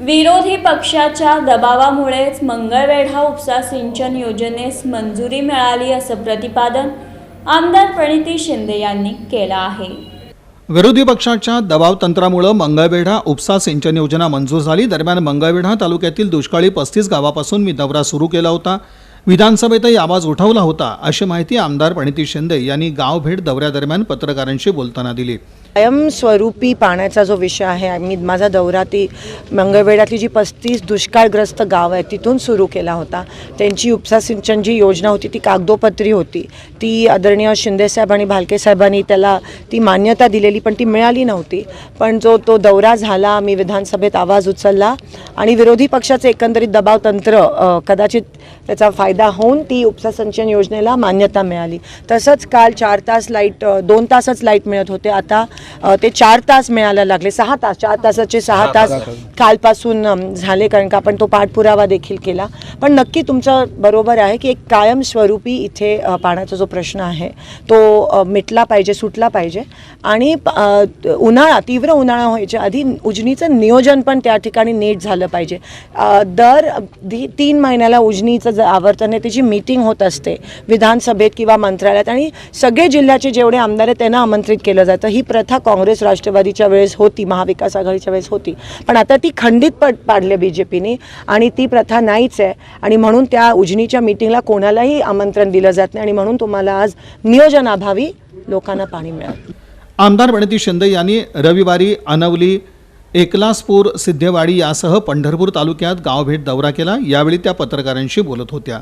विरोधी पक्षाच्या दबावामुळेच मंगळवेढा उपसा सिंचन योजनेस मंजुरी मिळाली असं प्रतिपादन आमदार प्रणिती शिंदे यांनी केलं आहे. विरोधी पक्षाच्या दबाव तंत्रामुळं मंगळवेढा उपसा सिंचन योजना मंजूर झाली. दरम्यान मंगळवेढा तालुक्यातील दुष्काळी पस्तीस गावापासून मी दौरा सुरू केला होता. विधानसभेतही आवाज उठवला होता अशी माहिती आमदार प्रणिती शिंदे यांनी गावभेट दौऱ्यादरम्यान पत्रकारांशी बोलताना दिली. कायमस्वरूपी पाण्याचा जो विषय आहे मी माझा दौरा ती मंगळवेढ्यातली जी पस्तीस दुष्काळग्रस्त गाव आहे तिथून सुरू केला होता. त्यांची उपसा सिंचन जी योजना होती ती कागदोपत्री होती. ती आदरणीय शिंदेसाहेब आणि भालके साहेबांनी त्याला ती मान्यता दिलेली पण ती मिळाली नव्हती. पण जो तो दौरा झाला मी विधानसभेत आवाज उचलला आणि विरोधी पक्षाचे एकंदरीत दबाव तंत्र कदाचित त्याचा फायदा होऊन ती उपसा सिंचन योजनेला मान्यता मिळाली. तसंच काल चार तास लाइट दोन तासच लाइट मिळत होते. आता ते चार तास मिळायला लागले. सहा तास चार तासाचे सहा तास कालपासून झाले कारण का आपण तो पाठपुरावा देखील केला. पण नक्की तुमचं बरोबर आहे की एक कायमस्वरूपी इथे पाण्याचा जो प्रश्न आहे तो मिटला पाहिजे सुटला पाहिजे. आणि उन्हाळा तीव्र उन्हाळा व्हायच्या आधी उजनीचं नियोजन पण त्या ठिकाणी नीट झालं पाहिजे. दर तीन महिन्याला उजनीचं जे आवर्तन आहे त्याची मीटिंग होत असते विधानसभेत किंवा मंत्रालयात. आणि सगळे जिल्ह्याचे जेवढे आमदार आहेत त्यांना आमंत्रित केलं जातं. ही प्रथा प्रथा काँग्रेस राष्ट्रवादीच्या वेळेस होती महाविकास आघाडीच्या वेळेस होती. पण आता ती खंडित पड पाडली बी जे पीने आणि ती प्रथा नाहीच आहे. आणि म्हणून त्या उजनीच्या मीटिंगला कोणालाही आमंत्रण दिलं जात नाही आणि म्हणून तुम्हाला आज नियोजनाभावी लोकांना पाणी मिळालं. आमदार प्रणिती शिंदे यांनी रविवारी अनवली एकलासपूर सिद्धेवाडी यासह पंढरपूर तालुक्यात गावभेट दौरा केला. यावेळी त्या पत्रकारांशी बोलत होत्या.